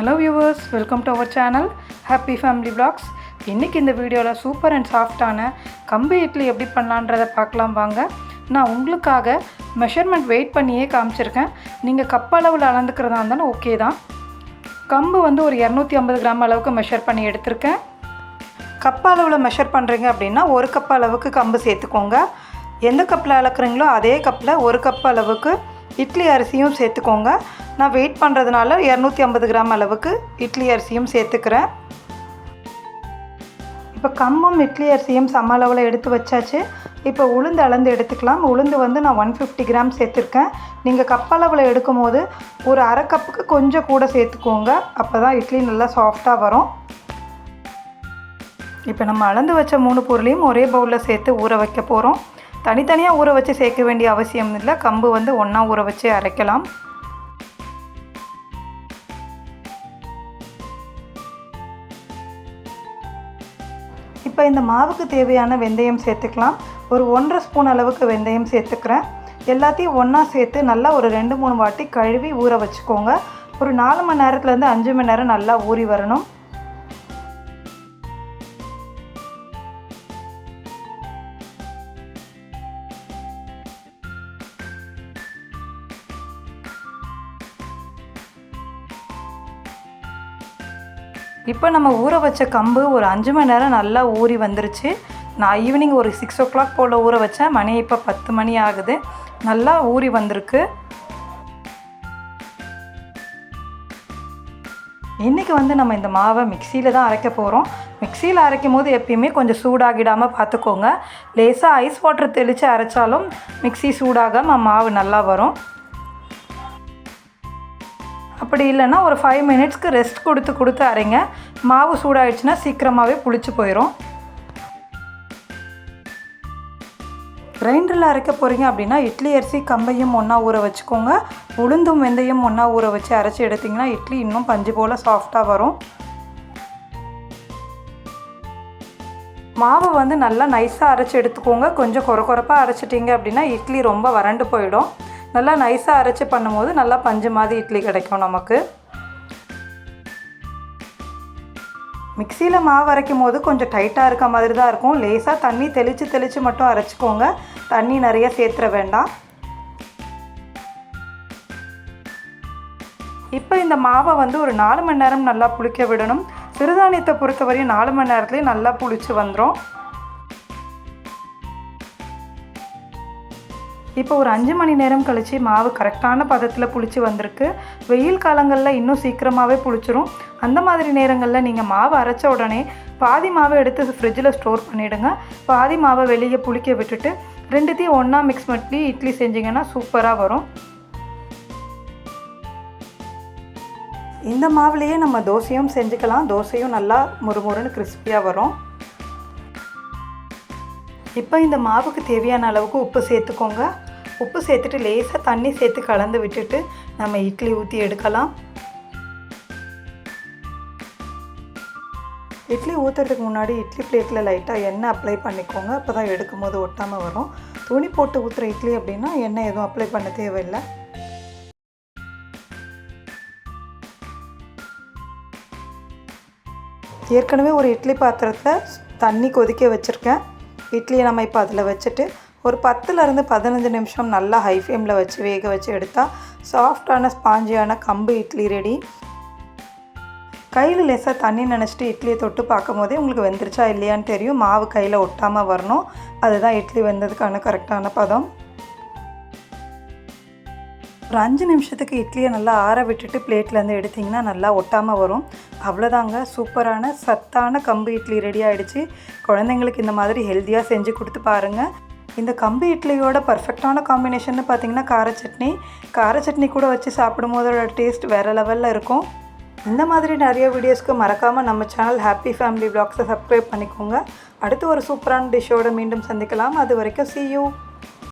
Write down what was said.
Hello viewers welcome to our channel happy family blogs இன்றைக்கி இந்த வீடியோவில் சூப்பர் அண்ட் சாஃப்டான கம்பு இட்லி எப்படி பண்ணலான்றதை பார்க்கலாம் வாங்க. நான் உங்களுக்காக மெஷர்மெண்ட் வெயிட் பண்ணியே காமிச்சிருக்கேன். நீங்கள் கப் அளவில் அளந்துக்கிறதா இருந்தாலும் ஓகே தான். கம்பு வந்து ஒரு இரநூத்தி ஐம்பது கிராம் அளவுக்கு மெஷர் பண்ணி எடுத்திருக்கேன். கப் அளவில் மெஷர் பண்ணுறீங்க அப்படின்னா ஒரு கப் அளவுக்கு கம்பு சேர்த்துக்கோங்க. எந்த கப்பில் அளக்குறீங்களோ அதே கப்பில் ஒரு கப் அளவுக்கு இட்லி அரிசியும் சேர்த்துக்கோங்க. நான் வெயிட் பண்ணுறதுனால இரநூத்தி ஐம்பது கிராம் அளவுக்கு இட்லி அரிசியும் சேர்த்துக்கிறேன். இப்போ கம்பும் இட்லி அரிசியும் சம அளவில் எடுத்து வச்சாச்சு. இப்போ உளுந்து அளந்து எடுத்துக்கலாம். உளுந்து வந்து நான் ஒன் ஃபிஃப்டி கிராம் சேர்த்துருக்கேன். நீங்கள் கப் அளவில் எடுக்கும் போது ஒரு அரை கப்புக்கு கொஞ்சம் கூட சேர்த்துக்கோங்க. அப்போ தான் இட்லி நல்லா சாஃப்டாக வரும். இப்போ நம்ம அளந்து வச்ச மூணு பொருளையும் ஒரே பவுலில் சேர்த்து ஊற வைக்க போகிறோம் தனித்தனியாக ஊற வச்சு சேர்க்க வேண்டிய அவசியம் இல்லை. கம்பு வந்து ஒன்றா ஊற வச்சு அரைக்கலாம். இப்போ இந்த மாவுக்கு தேவையான வெந்தயம் சேர்த்துக்கலாம். ஒரு ஒன்றரை ஸ்பூன் அளவுக்கு வெந்தயம் சேர்த்துக்கிறேன். எல்லாத்தையும் ஒன்றா சேர்த்து நல்லா ஒரு ரெண்டு மூணு வாட்டி கழுவி ஊற வச்சுக்கோங்க. ஒரு நாலு மணி நேரத்துலேருந்து அஞ்சு மணி நேரம் நல்லா ஊறி வரணும். இப்போ நம்ம ஊற வச்ச கம்பு ஒரு அஞ்சு மணி நேரம் நல்லா ஊறி வந்துருச்சு. நான் ஈவினிங் ஒரு சிக்ஸ் ஓ கிளாக் போல் ஊற வச்சேன். மணி இப்போ பத்து மணி ஆகுது. நல்லா ஊறி வந்திருக்கு. இன்றைக்கி வந்து நம்ம இந்த மாவை மிக்சியில் தான் அரைக்க போகிறோம் மிக்சியில் அரைக்கும் போது எப்பயுமே கொஞ்சம் சூடாகிடாமல் பார்த்துக்கோங்க. லேசாக ஐஸ் வாட்டர் தெளித்து அரைச்சாலும் மிக்சி சூடாகாமல் மாவு நல்லா வரும். அப்படி இல்லைன்னா ஒரு ஃபைவ் மினிட்ஸ்க்கு ரெஸ்ட் கொடுத்து கொடுத்து அரைங்க. மாவு சூடாயிடுச்சுன்னா சீக்கிரமாகவே புளிச்சு போயிடும் கிரைண்டரில் அரைக்க போகிறீங்க அப்படின்னா இட்லி அரிசி கம்பையும் ஒன்றா ஊற வச்சுக்கோங்க. உளுந்தும் வெந்தயம் ஒன்றா ஊற வச்சு அரைச்சி எடுத்திங்கன்னா இட்லி இன்னும் பஞ்சு போல் சாஃப்டாக வரும். மாவு வந்து நல்லா நைஸாக அரைச்சி எடுத்துக்கோங்க. கொஞ்சம் கொர கொரப்பாக அரைச்சிட்டிங்க அப்படின்னா இட்லி ரொம்ப வறண்டு போயிடும். நல்லா நைஸாக அரைச்சி பண்ணும்போது நல்லா பஞ்சு மாதிரி இட்லி கிடைக்கும் நமக்கு. மிக்சியில் மாவு அரைக்கும் போது கொஞ்சம் டைட்டாக இருக்க மாதிரி தான் இருக்கும். லேசாக தண்ணி தெளித்து தெளித்து மட்டும் அரைச்சிக்கோங்க. தண்ணி நிறைய சேர்த்துற வேண்டாம். இப்போ இந்த மாவை வந்து ஒரு நாலு மணி நேரம் நல்லா புளிக்க விடணும். சிறுதானியத்தை பொறுத்தவரையும் நாலு மணி நேரத்துலேயே நல்லா புளிச்சு வந்துடும் இப்போ ஒரு அஞ்சு மணி நேரம் கழித்து மாவு கரெக்டான பதத்தில் புளிச்சு வந்திருக்கு. வெயில் காலங்களில் இன்னும் சீக்கிரமாகவே புளிச்சிரும். அந்த மாதிரி நேரங்களில் நீங்கள் மாவு அரைச்ச உடனே பாதி மாவை எடுத்து ஃப்ரிட்ஜில் ஸ்டோர் பண்ணிவிடுங்க பாதி மாவை வெளியே புளிக்க விட்டுட்டு ரெண்டுத்தையும் ஒன்றா மிக்ஸ் பண்ணி இட்லி செஞ்சிங்கன்னா சூப்பராக வரும். இந்த மாவுலேயே நம்ம தோசையும் செஞ்சுக்கலாம். தோசையும் நல்லா முறுமுறுன்னு கிறிஸ்பியாக வரும். இப்போ இந்த மாவுக்கு தேவையான அளவுக்கு உப்பு சேர்த்துக்கோங்க. உப்பு சேர்த்துட்டு லேசாக தண்ணி சேர்த்து கலந்து விட்டுட்டு நம்ம இட்லி ஊற்றி எடுக்கலாம். இட்லி ஊற்றுறதுக்கு முன்னாடி இட்லி பிளேட்டில் லைட்டாக எண்ணெய் அப்ளை பண்ணிக்கோங்க. அப்போ தான் எடுக்கும் போது ஒட்டாமல் வரும். துணி போட்டு ஊற்றுற இட்லி அப்படின்னா எண்ணெய் எதுவும் அப்ளை பண்ண தேவையில்லை. ஏற்கனவே ஒரு இட்லி பாத்திரத்தை தண்ணி கொதிக்க வச்சுருக்கேன். இட்லியை நம்ம இப்போ அதில் வச்சுட்டு ஒரு பத்துலேருந்து பதினஞ்சு நிமிஷம் நல்லா ஹை ஃப்ளேமில் வச்சு வேக வச்சு எடுத்தால் சாஃப்டான ஸ்பாஞ்சியான கம்பு இட்லி ரெடி கையில் லேசாக தண்ணி நினச்சிட்டு இட்லியை தொட்டு பார்க்கும் போதே உங்களுக்கு வெந்துருச்சா இல்லையான்னு தெரியும். மாவு கையில் ஒட்டாமல் வரணும். அதுதான் இட்லி வெந்ததுக்கான கரெக்டான பதம். ஒரு அஞ்சு நிமிஷத்துக்கு இட்லியை நல்லா ஆற விட்டுட்டு பிளேட்லேருந்து எடுத்திங்கன்னா நல்லா ஒட்டாமல் வரும். அவ்வளோதாங்க சூப்பரான சத்தான கம்பு இட்லி ரெடி ஆகிடுச்சு குழந்தைங்களுக்கு இந்த மாதிரி ஹெல்த்தியாக செஞ்சு கொடுத்து பாருங்கள் இந்த கம்பு இட்லியோட பர்ஃபெக்டான காம்பினேஷன் பார்த்தீங்கன்னா கார சட்னி. கார சட்னி கூட வச்சு சாப்பிடும் போதோட டேஸ்ட் வேறு லெவலில் இருக்கும். இந்த மாதிரி நிறைய வீடியோஸ்க்கு மறக்காமல் நம்ம சேனல் ஹாப்பி ஃபேமிலி பிளாக்ஸை சப்ஸ்கிரைப் பண்ணிக்கோங்க. அடுத்து ஒரு சூப்பரான டிஷ்ஷோடு மீண்டும் சந்திக்கலாம். அது வரைக்கும் சி யூ